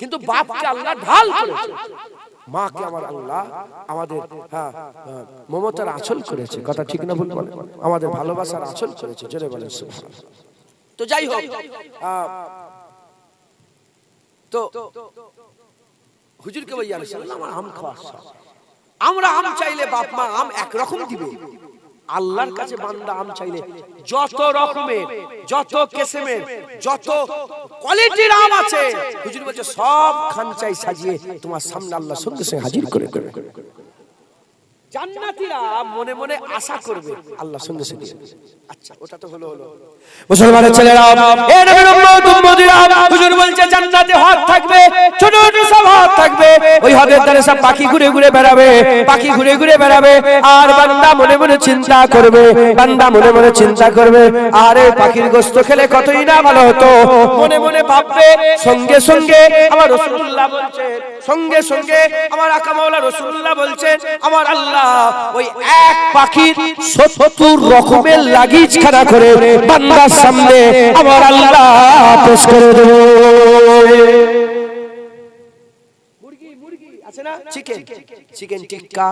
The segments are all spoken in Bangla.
কিন্তু বাপকে আল্লাহ ঢাল করেছে। মাকে আমার আল্লাহ আমাদের হ্যাঁ হ্যাঁ, মমতার আঁচল করেছে। কথা ঠিক না ভুল বলে? আমাদের ভালোবাসার আঁচল করেছে। জোরে বলেন তো যাই হোক তো হুজুরকে বলি আমার আম খাওয়া আমরা আম চাইলে বাপ মা আম একরকম দিবে। আল্লাহর কাছে বান্দা আম চাইলে যত রকমের যত কেসেমের যত কোয়ালিটির আম আছে। হুজুর বলছে সব খান চাই সাজিয়ে তোমার সামনে আল্লাহ সঙ্গে সঙ্গে হাজির করে করে জান্নাতীরা মনে মনে আশা করবে। আল্লাহ আচ্ছা ওটা তো হলো হলো। মুসলমানের ছেলেরা, এ নবীর উম্মত, উম্মতিরা হুজুর বলছে, জান্নাতে থাকবে, ছোট ছোট সব থাকবে। ওই ধারে সব পাখি ঘুরে ঘুরে বেড়াবে, পাখি ঘুরে ঘুরে বেড়াবে। আর বান্দা মনে মনে চিন্তা করবে, বান্দা মনে মনে চিন্তা করবে, আরে পাখির গোস্ত খেলে কতই না ভালো হতো। মনে মনে ভাববে, সঙ্গে সঙ্গে আমার রাসূলুল্লাহ বলছেন, সঙ্গে সঙ্গে আমার আকা মাওলা রাসূলুল্লাহ বলছেন, আমার আল্লাহ এক পাখির রকমের লাগিজ করে chicken tikka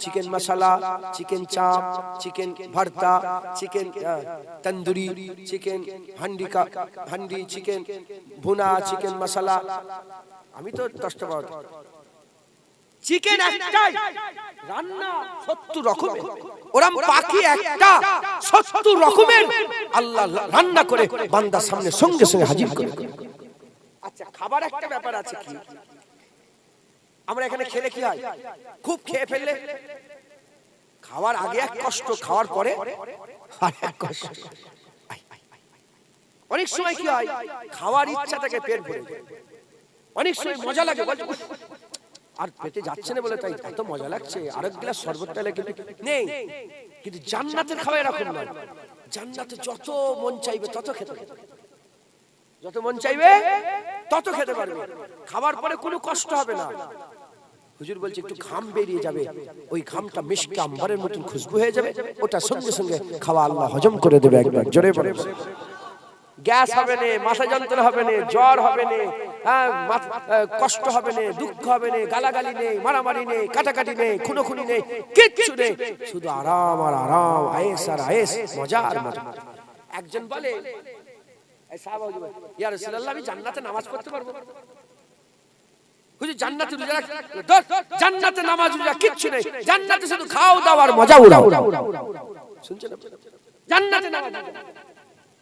chicken masala chicken chaap chicken bharta chicken tandoori chicken handi handi chicken bhuna chicken masala আমি তো দশটা চিকেন একটাই রান্না সত্তর রকমের। ওরাম পাখি একটা সত্তর রকমের। আল্লাহ রান্না করে বান্দার সামনে সঙ্গে সঙ্গে হাজির করে। আচ্ছা খাবার একটা ব্যাপার আছে কি? আমরা এখানে খেলে কি হয়? খুব খেয়ে ফেললে। খাওয়ার আগে এক কষ্ট খাওয়ার পরে আর এক কষ্ট। অনেক সময় কি হয়? খাওয়ার ইচ্ছা থেকে পেট ভরে। অনেক সময় মজা লাগে। আর যাচ্ছে না বলে তাই এত মজা লাগছে। গ্লাস শরবত পেলে নেই। কিন্তু জান্নাতের এরকম নয়। জান্নাতে যত মন চাইবে তত খেতে। যত মন চাইবে তত খেতে পারবে। খাবার পরে কোনো কষ্ট হবে না। হুজুর বলছে, একটু ঘাম বেরিয়ে যাবে। ওই ঘামটা মিষ্টি আম্বারের মতন খুশবু হয়ে যাবে। ওটা সঙ্গে সঙ্গে খাওয়া আল্লাহ হজম করে দেবে একবার। জোরে বলে। গ্যাস হবে না, মাথা যন্ত্রণা হবে না, জ্বর হবে না। কষ্ট হবে না, দুঃখ হবে না, গালাগালি নেই মারামারি নেই কাটাকাটি নেই খুনোখুনি নেই কিচ্ছু নেই শুধু আরাম আর আরাম, আয়েস আর আয়েস, মজা আর মজা। একজন বলে আমি জান্নাতে নামাজ পড়তে পারব নামাজ জান্নাতে শুধু খাও দাও আর মজা উড়াও। শুনছেন জান্নাতে নামাজ।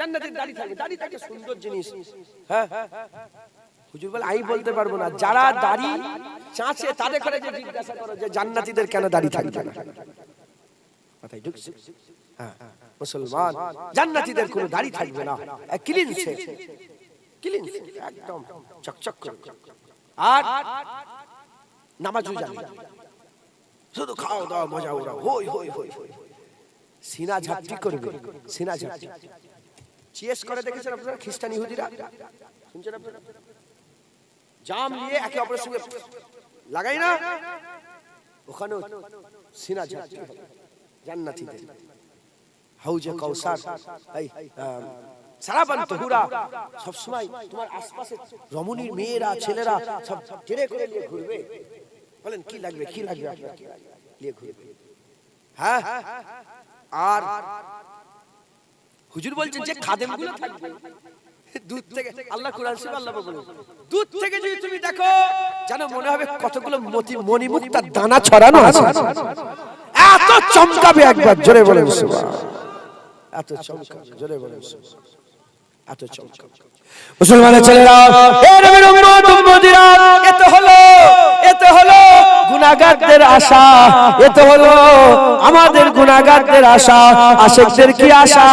জান্নাতের দাড়ি থাকে দাড়ি থাকে সুন্দর জিনিস। হ্যাঁ হুজুর বলে আমি বলতে পারব না, যারা দাড়ি চাঁচে, তাদের যে জিজ্ঞাসা করো যে কেন দাড়ি থাকবে না? কথাই ঢুকছে। হ্যাঁ মুসলমান কোনো দাড়ি থাকবে না। ক্লিন সে ক্লিন একদম চকচক আর নামাজও জানে শুধু খাও দাও মজা হই হই হই হই। সিনা ঝাপটি করবে, সিনা ঝাপটি। চিয়েস করে দেখেছেন আপনারা খ্রিস্টান ইহুদিরা? শুনছেন জাম নিয়ে একে অপরের সঙ্গে লাগাই না? ওখানেও সিনা জান্নাতীদের। হাউজে কৌসার এই সারাবান তহুরা সব সময় তোমার আশপাশে রমণীর মেয়েরা, ছেলেরা সব টেনে করে নিয়ে ঘুরবে। বলেন, কি লাগবে কি লাগবে আপনার? নিয়ে ঘুরবে। হ্যাঁ? আর হুজুর বলছেন যে খাদেমগুলো থাকবে দুধ থেকে আল্লাহ কোরআন শরীফ আল্লাহ থেকে যদি তুমি দেখো যেন মনে হবে কতগুলো মতি মণিমুক্তার দানা ছড়ানো আছে। এত চমকাবে একবার জোরে বলেন সুবহান এত চমকাবে জোরে বলেন সুবহান এত চমকাবে। মুসলমানের ছেলেরা এ নবীর উম্মত উম্মতিরা এত হলো। এত গুনাহগারদের আশা এ তো হলো আমাদের গুনাহগারদের আশা। আশেকদের কি আশা?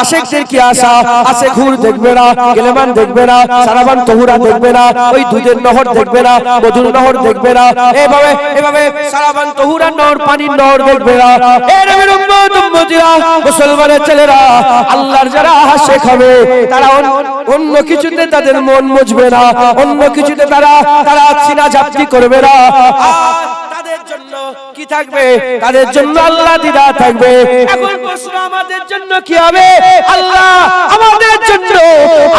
আশেকদের কি আশা? আশে ঘুর দেখবে না, গেলেমান দেখবে না, সারাবান তহুরা দেখবে না, ওই দুধের নহর দেখবে না, মধুর নহর দেখবে না। এভাবে এভাবে সারাবান তহুরার নহর, পানির নহর দেখবে না। মুসলমানের ছেলেরা, আল্লাহর যারা আশেক হবে, তারা অন্য- কিছুতে তাদের মন মুজবে না, অন্য কিছুতে তারা তারা সিনা ঝাপটি করবে না। তাদের জন্য কি থাকবে? তাদের জন্য আল্লাহ দিদা থাকবে। এখন প্রশ্ন আমাদের জন্য কি হবে? আল্লাহ আমাদের জন্য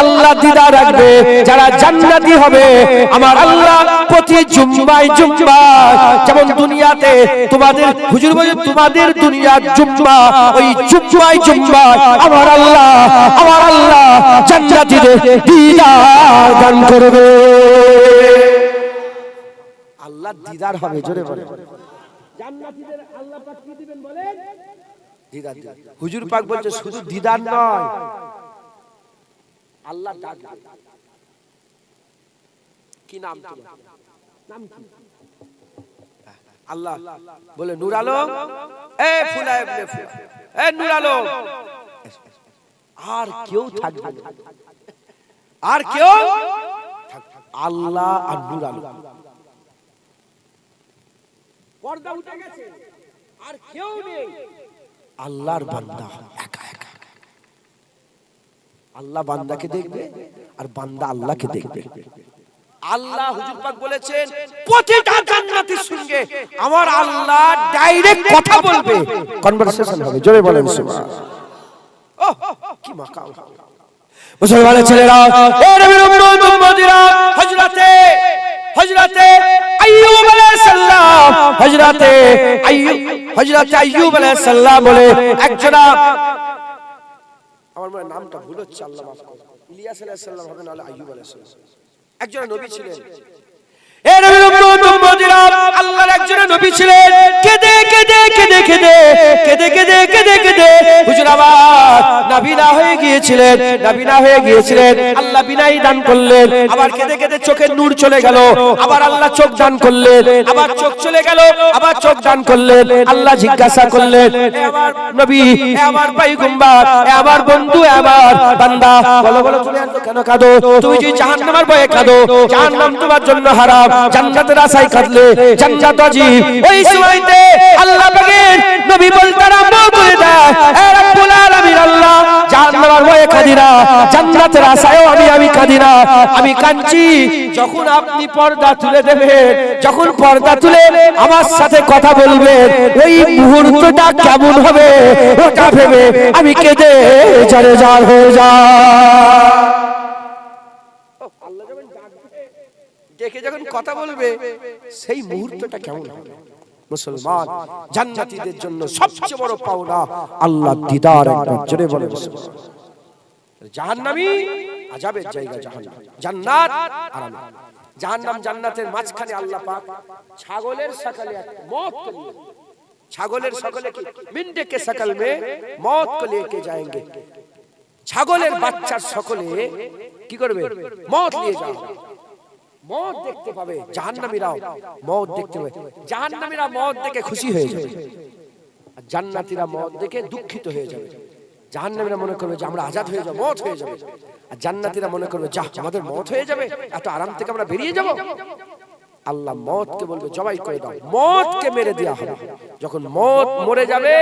আল্লাহ দিদা রাখবে। যারা জান্নাতি হবে, আমার আল্লাহ প্রতি জুম্মায় জুম্মায় যেমন দুনিয়াতে তোমাদের, হুজুর বলে তোমাদের দুনিয়ার জুম্মা, ওই জুম্মায় জুম্মায় আমার আল্লাহ আমার আল্লাহ জান্নাতীদের দিদার দান করবে। আল্লাহ দিদার হবে জোরে বলে জান্নাতীদের আল্লাহ পাক কি দিবেন বলেন? দিদার। হুজুর পাক বলছে শুধু দিদার নয়। আল্লাহ ডাক কি নাম তোমার? নাম কি? আল্লাহ বলে নূর আলম? এ ফুলা ইবনে ফুলা এ নূর আলম। আর কেউ থাকবে আর কেউ? আল্লাহ আর নূর আলম। পর্দা উঠে গেছে। আর কেউ নেই। আল্লাহর বান্দা, একা একা। আল্লাহ বান্দাকে দেখবে আর বান্দা আল্লাহকে দেখবে। আল্লাহ হুজুর পাক বলেছেন, প্রতিটা জান্নাতীর সঙ্গে আমার আল্লাহ ডাইরেক্ট কথা বলবে। কনভারসেশন হবে, জোরে বলেন, সুবহানাল্লাহ। ওহ, কি মাকাম। মুসলমানের ছেলেরা, এ নবীর উম্মত উম্মতিরা হযরতে হযরতে আইয়ুব আলাইহিস সালাম হযরতে আইয়ুব হজরতে আইয়ুব আলাইহিস সালাম বলে একজনা আমার মনে নামটা ভুল হচ্ছে আল্লাহ মাফ করুন। ইলিয়াস আলাইহিস সালাম হবে নাহলে আইয়ুব আলাইহিস সালাম একজন নবী ছিলেন। এ নবীর কেঁদে কেঁদে কেঁদে কেঁদে কেঁদে কেঁদে কেঁদে কেঁদে। আল্লাহ কেঁদে কেঁদে জিজ্ঞাসা করলেন নবী আমার পাইগম্বার আমার বন্ধু আমার বান্দা। বলো বলো তুমি কেন কাঁদো? তুমি যে জাহান্নামের ভয়ে কাঁদো। জাহান্নাম তোমার জন্য হারাম। জান্নাতের আশায় কাঁদলে জান্নাত অজীব ওই সময়তে আল্লাহ পাকের নবী বলতে আরম্ভ করে দেয় এ রব্বুল আলামিন আল্লাহ জাহান্নামের ভয়ে কাঁদি জান্নাতের আশায়ও আমি আমি কাঁদি আমি কাঁদছি যখন আপনি পর্দা তুলে দেবেন যখন পর্দা তুলে আমার সাথে কথা বলবেন ওই মুহূর্তটা কেমন হবে ওটা ভেবে আমি কেঁদে জরে জার হয়ে যা ডেকে যখন কথা বলবে সেই মুহূর্তটা কেমন হবে? মুসলমান জান্নাতীদের জন্য সবচেয়ে বড় পাওনা আল্লাহ দিদার একবার জোরে বলে জাহান্নামী আজাবের জায়গা জাহান্নাম। জান্নাত আরাম। জাহান্নাম জান্নাতের মাঝখানে আল্লাহ পাক ছাগলের সকালে এক মত ছাগলের সকালে কি? মিন্ডে কে সকাল মে মত কো লেকে যায়েঙ্গে। ছাগলের বাচ্চার সকলে কি করবে? মত নিয়ে যাবে মদ দেখতে পাবে জাহান্নামীরাও মদ দেখতে পাবে। জাহান্নামীরা মদ দেখে খুশি হয়ে যাবে। আর জান্নাতীরা মদ দেখে দুঃখিত হয়ে যাবে। জাহান্নামীরা মনে করবে যে আমরা আজাদ হয়ে যাব মত হয়ে যাবে। আর জান্নাতীরা মনে করবে যা আমাদের মত হয়ে যাবে এত আরাম থেকে আমরা বেরিয়ে যাব? আল্লাহ মতকে বলবে জবাই করে দাও। মতকে মেরে দেওয়া হবে। যখন মত মরে যাবে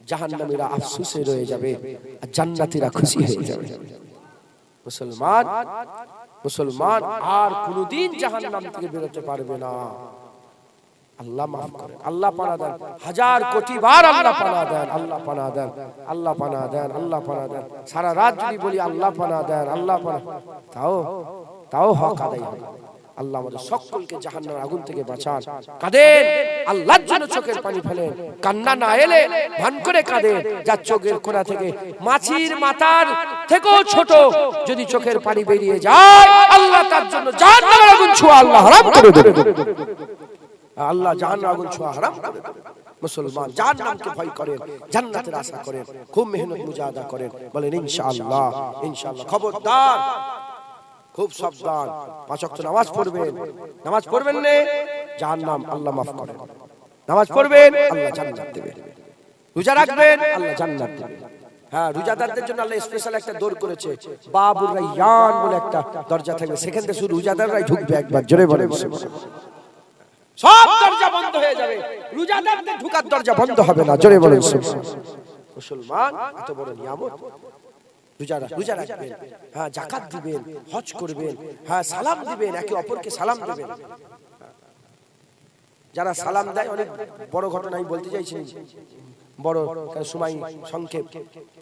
জাহান্নামীরা আফসুসে রয়ে যাবে। আর জান্নাতীরা খুশি হয়ে যাবে। মুসলমান মুসলমান আর কোনদিন জাহান্নাম থেকে বেরোতে পারবে না। আল্লাহ মাফ করেন, আল্লাহ পানা দেন, হাজার কোটি বার আল্লাহ পানা দেন, আল্লাহ পানা দেন, আল্লাহ পানা দেন, আল্লাহ পানা দেন। সারা রাত যদি বলি আল্লাহ পানা দেন, আল্লাহ পানা, তাও তাও হক আদায় হবে। আল্লাহ আমাদের সকলকে জাহান্নামের আগুন থেকে বাঁচান। কাঁদেন আল্লাহর জন্য চোখের পানি ফেলেন। কান্না না এলে ভান করে কাঁদেন। যার চোখের কোনা থেকে মাছির মাথার থেকেও ছোট। যদি চোখের পানি বেরিয়ে যায় আল্লাহ তার জন্য জাহান্নামের আগুন ছোঁয়া আল্লাহ হারাম করে দেবে। আল্লাহ জাহান্নামের আগুন ছোঁয়া হারাম করে দেবে। মুসলমান জাহান্নামকে ভয় করেন জান্নাতের আশা করেন খুব মেহনত মুজাহাদা করেন। বলেন ইনশাআল্লাহ ইনশাআল্লাহ। খবরদার খুব সাবধান। পাঁচ ওয়াক্ত নামাজ পড়বেন। নামাজ পড়বেন নে জাহান্নাম আল্লাহ মাফ করেন। নামাজ পড়বেন আল্লাহ জান্নাত দেবেন। রোজা রাখবেন আল্লাহ জান্নাত দেবেন। হ্যাঁ রোজাদারদের জন্য আল্লাহ স্পেশাল একটা দৌড় করেছে। বাবুর রাইয়ান বলে একটা দরজা থাকবে। সেখান থেকে শুধু রোজাদাররাই ঢুকবে একবার জোরে বলে। সব দরজা বন্ধ হয়ে যাবে। রোজাদারদের ঢুকার দরজা বন্ধ হবে না জোরে বলেন মুসলমান এত বড় নিয়ামত। রোজা রোজা রাখবেন হ্যাঁ জাকাত দিবেন হজ করবেন হ্যাঁ সালাম দিবেন একে অপরকে সালাম দিবেন। যারা সালাম দেয় অনেক বড় ঘটনা আমি বলতে চাইছি। বড় সময় সংক্ষেপ।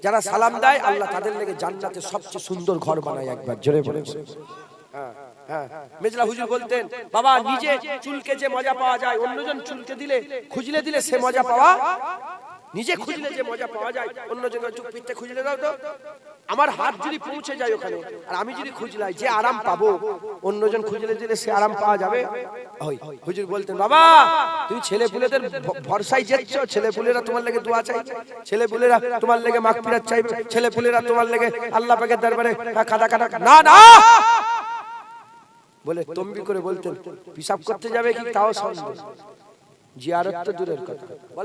যারা সালাম দেয় আল্লাহ তাদের লেগে জান্নাতে সবচেয়ে সুন্দর ঘর বানায় একবার জোরে বলে হ্যাঁ, হ্যাঁ। মেজলা হুজুর বলতেন বাবা নিজে চুলকে যে মজা পাওয়া যায় অন্যজন চুলকে দিলে খুঁজলে দিলে সে মজা পাওয়া নিজে খুঁজলে যে মজা পাওয়া যায় অন্য জনের চুপ পিঠে খুঁজলে দাও তো। আমার হাত যদি পৌঁছে যায় ওখানে আর আমি যদি খুঁজলাই যে আরাম পাবো অন্যজন খুঁজলে দিলে সে আরাম পাওয়া যাবে। ওই হুজুর বলতেন বাবা তুমি ছেলে পুলেদের ভরসায় যাচ্ছ ছেলে পুলেরা তোমার লেগে দোয়া চাই ছেলে পুলেরা তোমার লেগে মাগফিরাত চাইবে ছেলে পুলেরা তোমার লেগে আল্লাহ পাকের দরবারে কাদা কাদা না না! বলে তম্বি করে বলতেন পিসাব করতে যাবে কি? তাও সন্দেহ। জিয়ারত তো দূরের কথা। বলেন